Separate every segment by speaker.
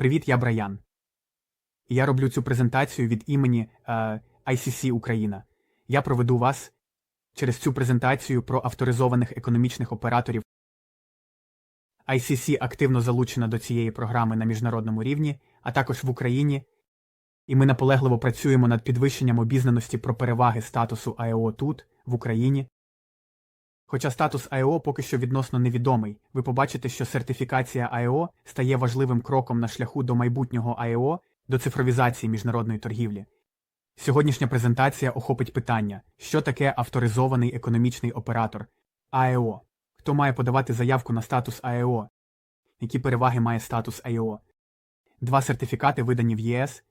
Speaker 1: Привіт, я Браян. Я роблю цю презентацію від імені е, ICC Україна. Я проведу вас через цю презентацію про авторизованих економічних операторів. ICC активно залучена до цієї програми на міжнародному рівні, а також в Україні, і ми наполегливо працюємо над підвищенням обізнаності про переваги статусу АЕО тут, в Україні. Хоча статус АЕО поки що відносно невідомий, ви побачите, що сертифікація АЕО стає важливим кроком на шляху до майбутнього АЕО, до цифровізації міжнародної торгівлі. Сьогоднішня презентація охопить питання, що таке авторизований економічний оператор АЕО, хто має подавати заявку на статус АЕО, які переваги має статус АЕО, два сертифікати видані в ЄС,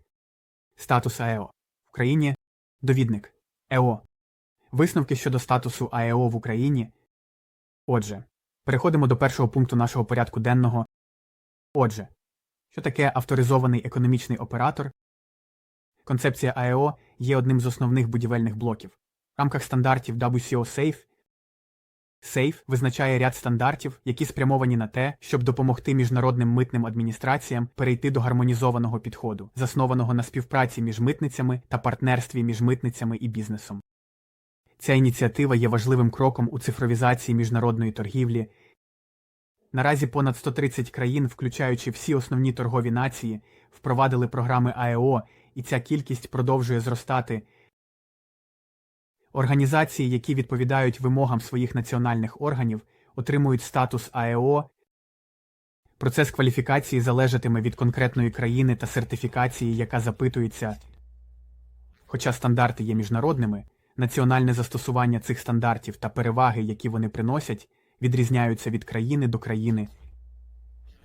Speaker 1: статус АЕО в Україні, довідник ЕО. Висновки щодо статусу АЕО в Україні. Отже, переходимо до першого пункту нашого порядку денного. Отже, що таке авторизований економічний оператор? Концепція АЕО є одним з основних будівельних блоків. В рамках стандартів WCO SAFE SAFE визначає ряд стандартів, які спрямовані на те, щоб допомогти міжнародним митним адміністраціям перейти до гармонізованого підходу, заснованого на співпраці між митницями та партнерстві між митницями і бізнесом. Ця ініціатива є важливим кроком у цифровізації міжнародної торгівлі. Наразі понад 130 країн, включаючи всі основні торгові нації, впровадили програми АЕО, і ця кількість продовжує зростати. Організації, які відповідають вимогам своїх національних органів, отримують статус АЕО. Процес кваліфікації залежатиме від конкретної країни та сертифікації, яка запитується. Хоча стандарти є міжнародними, національне застосування цих стандартів та переваги, які вони приносять, відрізняються від країни до країни.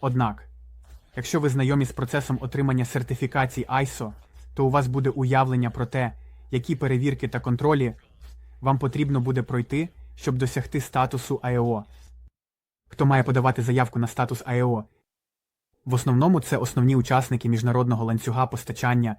Speaker 1: Однак, якщо ви знайомі з процесом отримання сертифікацій ISO, то у вас буде уявлення про те, які перевірки та контролі вам потрібно буде пройти, щоб досягти статусу АЕО. Хто має подавати заявку на статус АЕО? В основному це основні учасники міжнародного ланцюга постачання.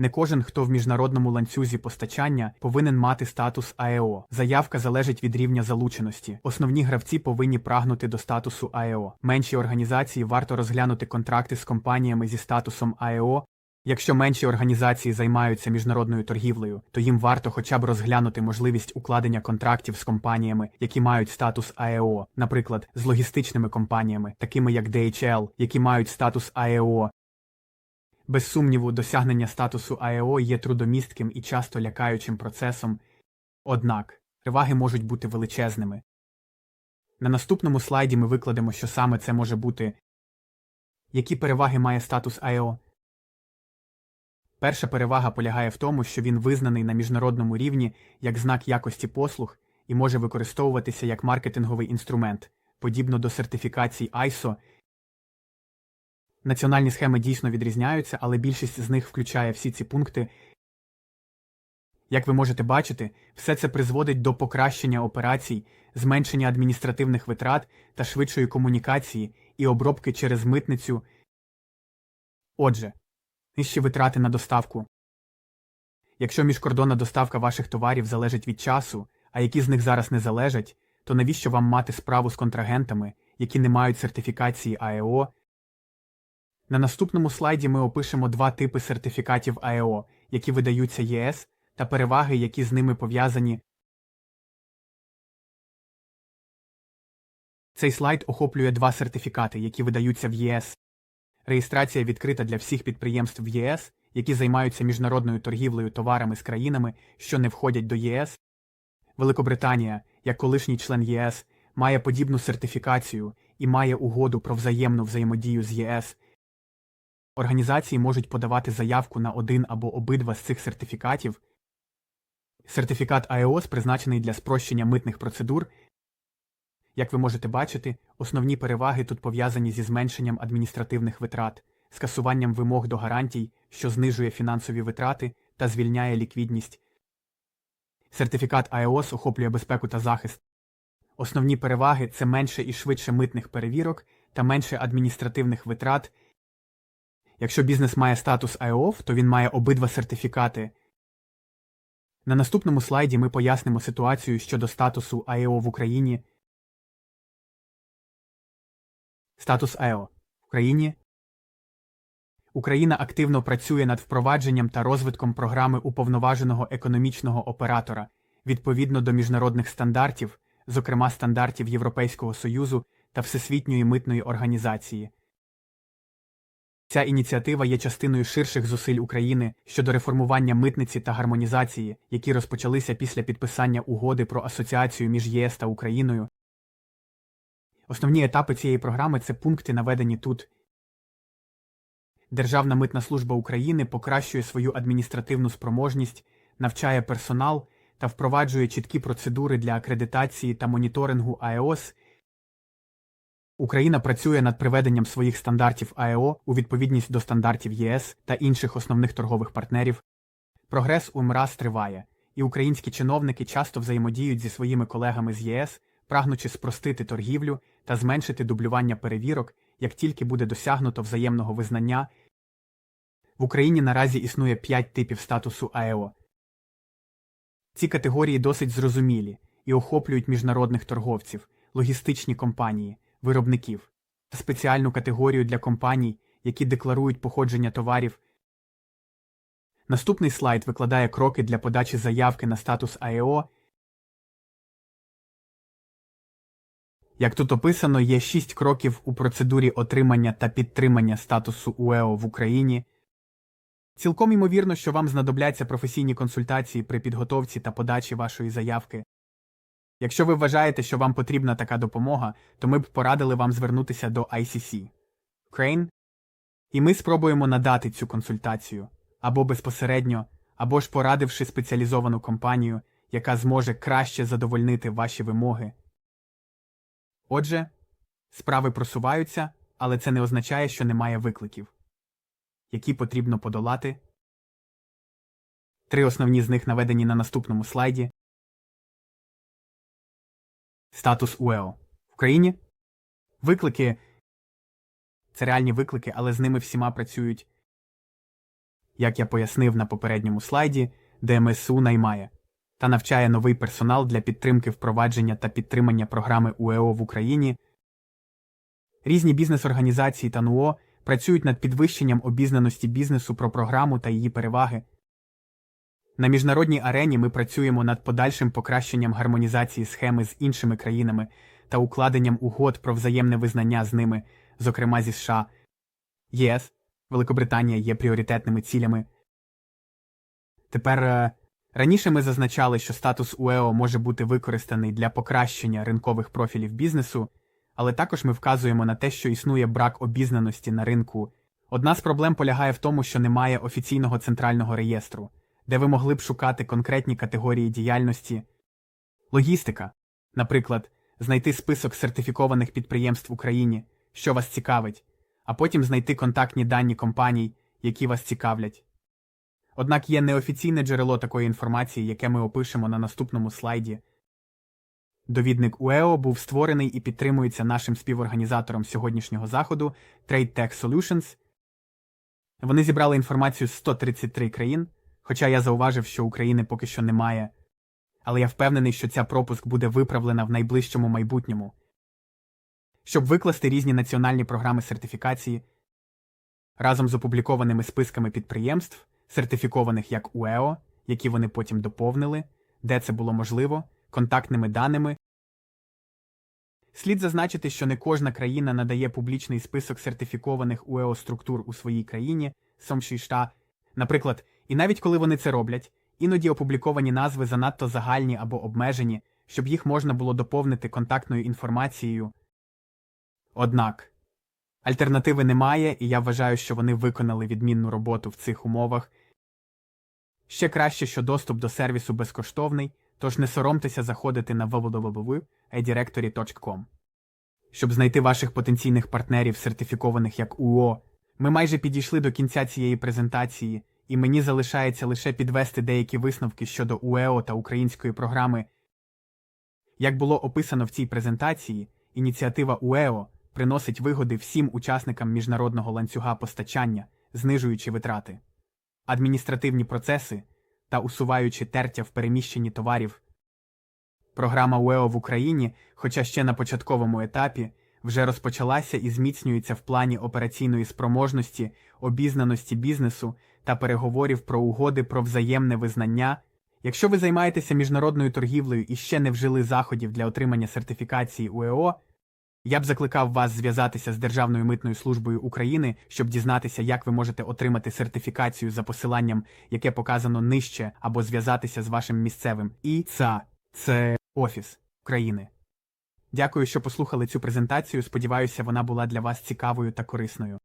Speaker 1: Не кожен, хто в міжнародному ланцюзі постачання, повинен мати статус АЕО. Заявка залежить від рівня залученості. Основні гравці повинні прагнути до статусу АЕО. Менші організації варто розглянути контракти з компаніями зі статусом АЕО. Якщо менші організації займаються міжнародною торгівлею, то їм варто хоча б розглянути можливість укладення контрактів з компаніями, які мають статус АЕО, наприклад, з логістичними компаніями, такими як DHL, які мають статус АЕО. Без сумніву, досягнення статусу АЕО є трудомістким і часто лякаючим процесом, однак переваги можуть бути величезними. На наступному слайді ми викладемо, що саме це може бути, які переваги має статус АЕО. Перша перевага полягає в тому, що він визнаний на міжнародному рівні як знак якості послуг і може використовуватися як маркетинговий інструмент, подібно до сертифікацій ISO. Національні схеми дійсно відрізняються, але більшість з них включає всі ці пункти. Як ви можете бачити, все це призводить до покращення операцій, зменшення адміністративних витрат та швидшої комунікації і обробки через митницю. Отже, нижчі витрати на доставку. Якщо міжкордонна доставка ваших товарів залежить від часу, а які з них зараз не залежать, то навіщо вам мати справу з контрагентами, які не мають сертифікації АЕО? На наступному слайді ми опишемо два типи сертифікатів АЕО, які видаються ЄС, та переваги, які з ними пов'язані. Цей слайд охоплює два сертифікати, які видаються в ЄС. Реєстрація відкрита для всіх підприємств в ЄС, які займаються міжнародною торгівлею товарами з країнами, що не входять до ЄС. Великобританія, як колишній член ЄС, має подібну сертифікацію і має угоду про взаємну взаємодію з ЄС. Організації можуть подавати заявку на один або обидва з цих сертифікатів. Сертифікат АЕОС призначений для спрощення митних процедур. Як ви можете бачити, основні переваги тут пов'язані зі зменшенням адміністративних витрат, скасуванням вимог до гарантій, що знижує фінансові витрати та звільняє ліквідність. Сертифікат АЕОС охоплює безпеку та захист. Основні переваги це менше і швидше митних перевірок та менше адміністративних витрат. Якщо бізнес має статус IOF, то він має обидва сертифікати. На наступному слайді ми пояснимо ситуацію щодо статусу АЕО в Україні. Статус АЕО в Україні Україна активно працює над впровадженням та розвитком програми уповноваженого економічного оператора відповідно до міжнародних стандартів, зокрема стандартів Європейського Союзу та Всесвітньої митної організації. Ця ініціатива є частиною ширших зусиль України щодо реформування митниці та гармонізації, які розпочалися після підписання угоди про асоціацію між ЄС та Україною. Основні етапи цієї програми це пункти, наведені тут. Державна митна служба України покращує свою адміністративну спроможність, навчає персонал та впроваджує чіткі процедури для акредитації та моніторингу АЕОС. Україна працює над приведенням своїх стандартів АЕО у відповідність до стандартів ЄС та інших основних торгових партнерів. Прогрес у МРАС триває, і українські чиновники часто взаємодіють зі своїми колегами з ЄС, прагнучи спростити торгівлю та зменшити дублювання перевірок, як тільки буде досягнуто взаємного визнання. В Україні наразі існує п'ять типів статусу АЕО. Ці категорії досить зрозумілі і охоплюють міжнародних торговців, логістичні компанії, виробників та спеціальну категорію для компаній, які декларують походження товарів. Наступний слайд викладає кроки для подачі заявки на статус АЕО. Як тут описано, є шість кроків у процедурі отримання та підтримання статусу УЕО в Україні. Цілком ймовірно, що вам знадобляться професійні консультації при підготовці та подачі вашої заявки. Якщо ви вважаєте, що вам потрібна така допомога, то ми б порадили вам звернутися до ICC Crane, і ми спробуємо надати цю консультацію або безпосередньо, або ж порадивши спеціалізовану компанію, яка зможе краще задовольнити ваші вимоги. Отже, справи просуваються, але це не означає, що немає викликів, які потрібно подолати. Три основні з них наведені на наступному слайді. Статус УЕО в Україні. Виклики це реальні виклики, але з ними всіма працюють. Як я пояснив на попередньому слайді, ДМСУ наймає та навчає новий персонал для підтримки впровадження та підтримання програми УЕО в Україні. Різні бізнес-організації та НУО працюють над підвищенням обізнаності бізнесу про програму та її переваги. На міжнародній арені ми працюємо над подальшим покращенням гармонізації схеми з іншими країнами та укладенням угод про взаємне визнання з ними, зокрема зі США. ЄС, Великобританія є пріоритетними цілями. Тепер е, раніше ми зазначали, що статус УЕО може бути використаний для покращення ринкових профілів бізнесу, але також ми вказуємо на те, що існує брак обізнаності на ринку. Одна з проблем полягає в тому, що немає офіційного центрального реєстру де ви могли б шукати конкретні категорії діяльності, логістика, наприклад, знайти список сертифікованих підприємств в Україні, що вас цікавить, а потім знайти контактні дані компаній, які вас цікавлять. Однак є неофіційне джерело такої інформації, яке ми опишемо на наступному слайді. Довідник УЕО був створений і підтримується нашим співорганізатором сьогоднішнього заходу Trade Tech Solutions. Вони зібрали інформацію з 133 країн. Хоча я зауважив, що України поки що немає, але я впевнений, що ця пропуск буде виправлена в найближчому майбутньому. Щоб викласти різні національні програми сертифікації разом з опублікованими списками підприємств, сертифікованих як УЕО, які вони потім доповнили, де це було можливо, контактними даними. Слід зазначити, що не кожна країна надає публічний список сертифікованих УЕО структур у своїй країні, Сомшішта, наприклад. І навіть коли вони це роблять, іноді опубліковані назви занадто загальні або обмежені, щоб їх можна було доповнити контактною інформацією. Однак альтернативи немає, і я вважаю, що вони виконали відмінну роботу в цих умовах. Ще краще, що доступ до сервісу безкоштовний, тож не соромтеся заходити на www.edirectory.com. Щоб знайти ваших потенційних партнерів, сертифікованих як УО, ми майже підійшли до кінця цієї презентації і мені залишається лише підвести деякі висновки щодо УЕО та української програми. Як було описано в цій презентації, ініціатива УЕО приносить вигоди всім учасникам міжнародного ланцюга постачання, знижуючи витрати, адміністративні процеси та усуваючи тертя в переміщенні товарів. Програма УЕО в Україні, хоча ще на початковому етапі, вже розпочалася і зміцнюється в плані операційної спроможності, обізнаності бізнесу та переговорів про угоди про взаємне визнання. Якщо ви займаєтеся міжнародною торгівлею і ще не вжили заходів для отримання сертифікації УЕО, я б закликав вас зв'язатися з Державною митною службою України, щоб дізнатися, як ви можете отримати сертифікацію за посиланням, яке показано нижче, або зв'язатися з вашим місцевим ІЦА. Це офіс України. Дякую, що послухали цю презентацію. Сподіваюся, вона була для вас цікавою та корисною.